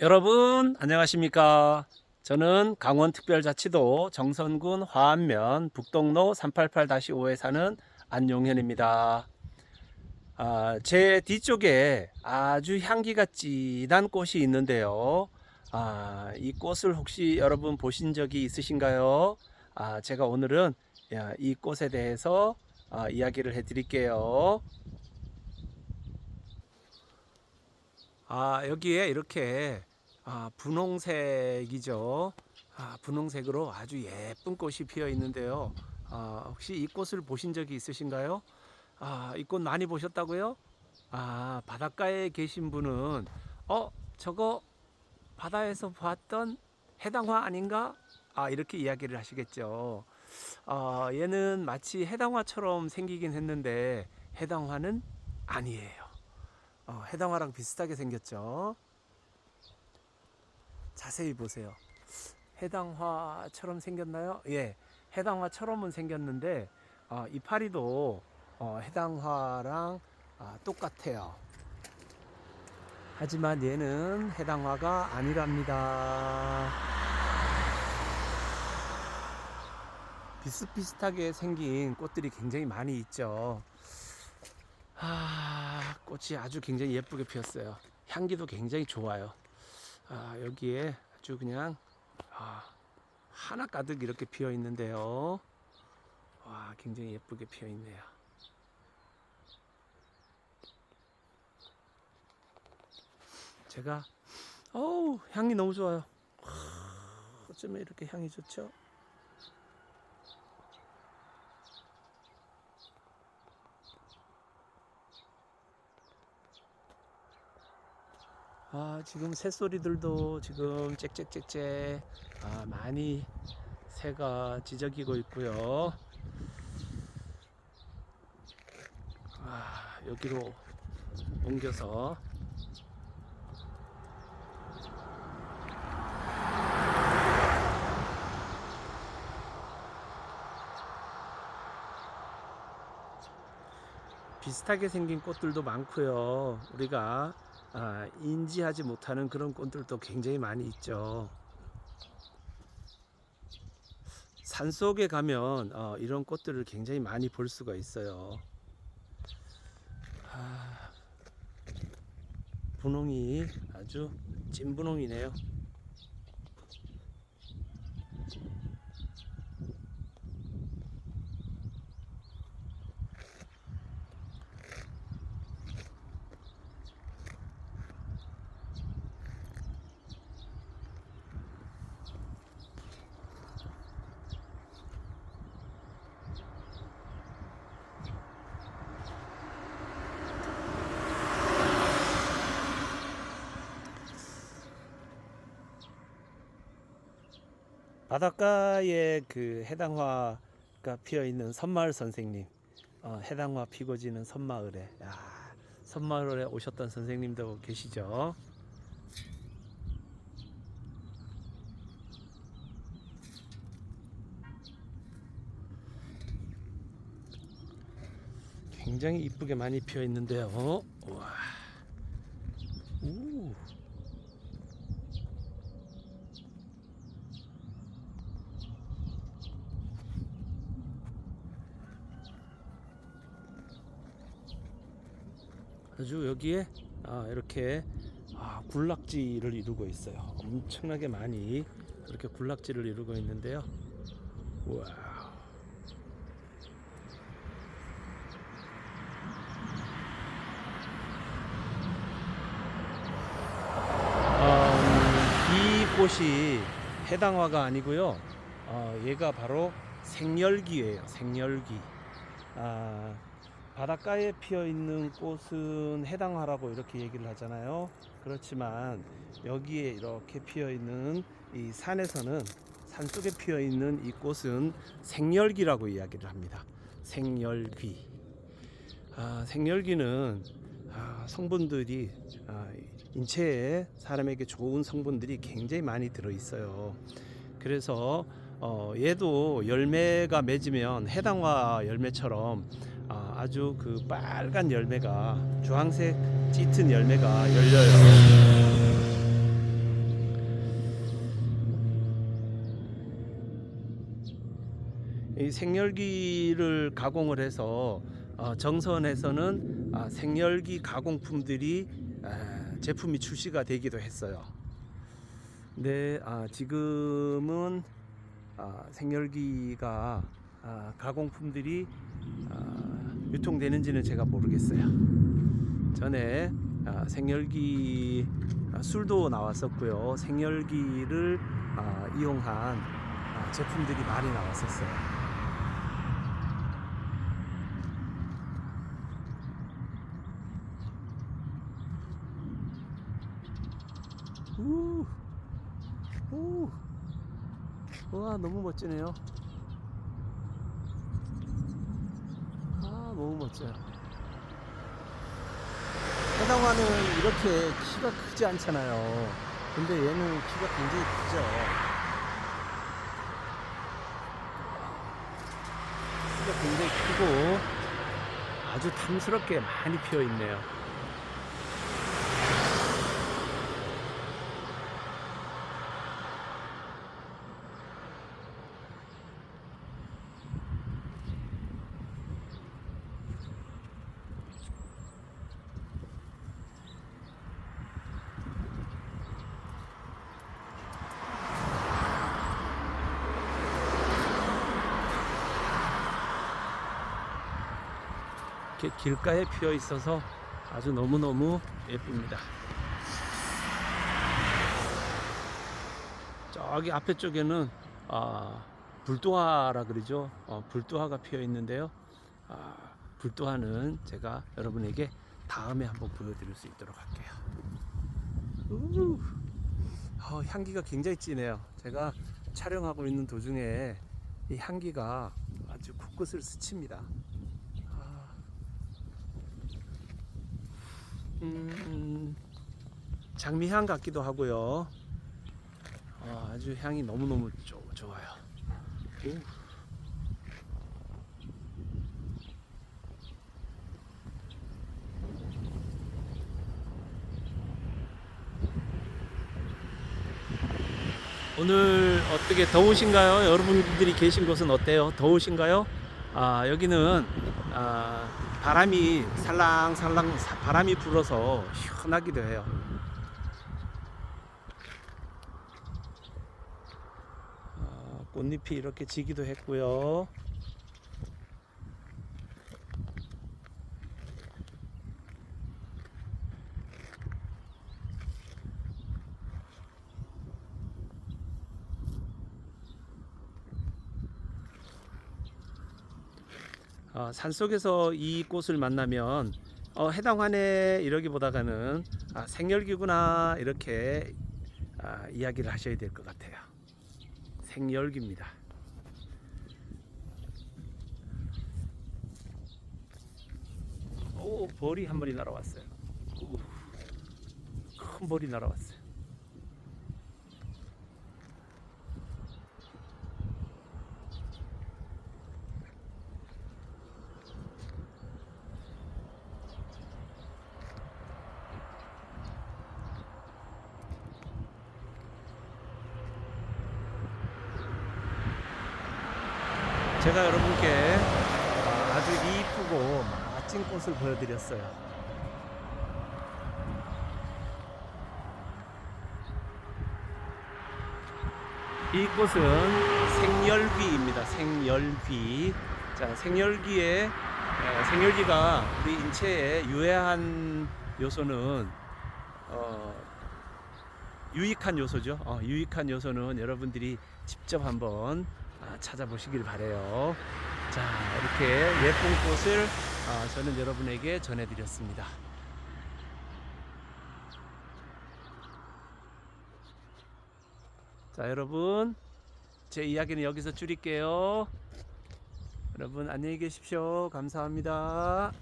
여러분 안녕하십니까? 저는 강원특별자치도 정선군 화안면 북동로 388-5에 사는 안용현입니다. 아, 제 뒤쪽에 아주 향기가 진한 꽃이 있는데요. 아, 이 꽃을 혹시 여러분 보신 적이 있으신가요? 아, 제가 오늘은 야, 이 꽃에 대해서 아, 이야기를 해 드릴게요 아, 여기에 이렇게 아, 분홍색이죠. 아, 분홍색으로 아주 예쁜 꽃이 피어 있는데요. 아, 혹시 이 꽃을 보신 적이 있으신가요? 아, 이 꽃 많이 보셨다고요? 아, 바닷가에 계신 분은 어, 저거 바다에서 봤던 해당화 아닌가? 아, 이렇게 이야기를 하시겠죠. 아, 얘는 마치 해당화처럼 생기긴 했는데 해당화는 아니에요. 어, 해당화랑 비슷하게 생겼죠. 자세히 보세요. 해당화처럼 생겼나요? 예, 해당화처럼은 생겼는데 어, 이파리도 어, 해당화랑 아, 똑같아요. 하지만 얘는 해당화가 아니랍니다. 비슷비슷하게 생긴 꽃들이 굉장히 많이 있죠. 아, 꽃이 아주 굉장히 예쁘게 피었어요. 향기도 굉장히 좋아요. 아, 여기에 아주 그냥 아, 하나 가득 이렇게 피어 있는데요. 와, 굉장히 예쁘게 피어 있네요. 제가 어우, 향이 너무 좋아요. 하, 어쩌면 이렇게 향이 좋죠? 아, 지금 새소리들도 지금 짹짹짹짹 아, 많이 새가 지저귀고 있고요. 아, 여기로 옮겨서 비슷하게 생긴 꽃들도 많고요. 우리가 아, 인지하지 못하는 그런 꽃들도 굉장히 많이 있죠. 산 속에 가면 어, 이런 꽃들을 굉장히 많이 볼 수가 있어요. 아, 분홍이 아주 찐 분홍이네요. 바닷가에 그 해당화가 피어 있는 선마을 선생님, 어, 해당화 피고 지는 선마을에, 야, 선마을에 오셨던 선생님도 계시죠. 굉장히 이쁘게 많이 피어 있는데요. 와, 우. 아주 여기에 아, 이렇게 아, 군락지를 이루고 있어요. 엄청나게 많이 이렇게 군락지를 이루고 있는데요. 와. 음, 이 꽃이 해당화가 아니고요. 어, 얘가 바로 생열기예요. 생열기. 아, 바닷가에 피어 있는 꽃은 해당화라고 이렇게 얘기를 하잖아요. 그렇지만 여기에 이렇게 피어 있는 이 산에서는 산 속에 피어 있는 이 꽃은 생열기라고 이야기를 합니다. 생열기. 아, 생열기는 아, 성분들이 아, 인체에 사람에게 좋은 성분들이 굉장히 많이 들어 있어요. 그래서 어, 얘도 열매가 맺으면 해당화 열매처럼 아주 그 빨간 열매가 주황색 짙은 열매가 열려요. 이 생열기를 가공을 해서 어, 정선에서는 아, 생열기 가공품들이 아, 제품이 출시가 되기도 했어요. 근데 아, 지금은 생열기가 가공품들이 유통되는지는 제가 모르겠어요. 전에 아, 생열기 아, 술도 나왔었고요. 생열기를 아, 이용한 아, 제품들이 많이 나왔었어요. 우, 우, 와 너무 멋지네요. 멋져요. 해당화는 이렇게 키가 크지 않잖아요. 근데 얘는 키가 굉장히 크죠. 키가 굉장히 크고 아주 탐스럽게 많이 피어 있네요. 이렇게 길가에 피어 있어서 아주 너무너무 예쁩니다. 저기 앞에 쪽에는 아, 불도화라 그러죠. 어, 불도화가 피어 있는데요. 아, 불도화는 제가 여러분에게 다음에 한번 보여드릴 수 있도록 할게요. 우, 어, 향기가 굉장히 진해요. 제가 촬영하고 있는 도중에 이 향기가 아주 코끝을 스칩니다. 음, 장미향 같기도 하고요. 아, 아주 향이 너무너무 좋, 좋아요. 오. 오늘 어떻게 더우신가요? 여러분들이 계신 곳은 어때요? 더우신가요? 아, 여기는 아, 바람이 살랑살랑 사- 바람이 불어서 시원하기도 해요. 아, 꽃잎이 이렇게 지기도 했고요. 어, 산속에서 이 꽃을 만나면 어, 해당 환에 이러기보다는 아, 생열기구나 이렇게 아, 이야기를 하셔야 될 것 같아요. 생열기입니다. 오 벌이 한 마리 날아왔어요. 오, 큰 벌이 날아왔어요. 제가 여러분께 아, 아주 이쁘고 멋진 꽃을 보여드렸어요. 이 꽃은 생열귀입니다. 생열귀. 자, 생열귀에 에, 생열귀가 우리 인체에 유해한 요소는 어, 유익한 요소죠. 어, 유익한 요소는 여러분들이 직접 한번 아, 찾아보시길 바래요. 자, 이렇게 예쁜 꽃을 아, 저는 여러분에게 전해드렸습니다. 자, 여러분, 제 이야기는 여기서 줄일게요. 여러분 안녕히 계십시오. 감사합니다.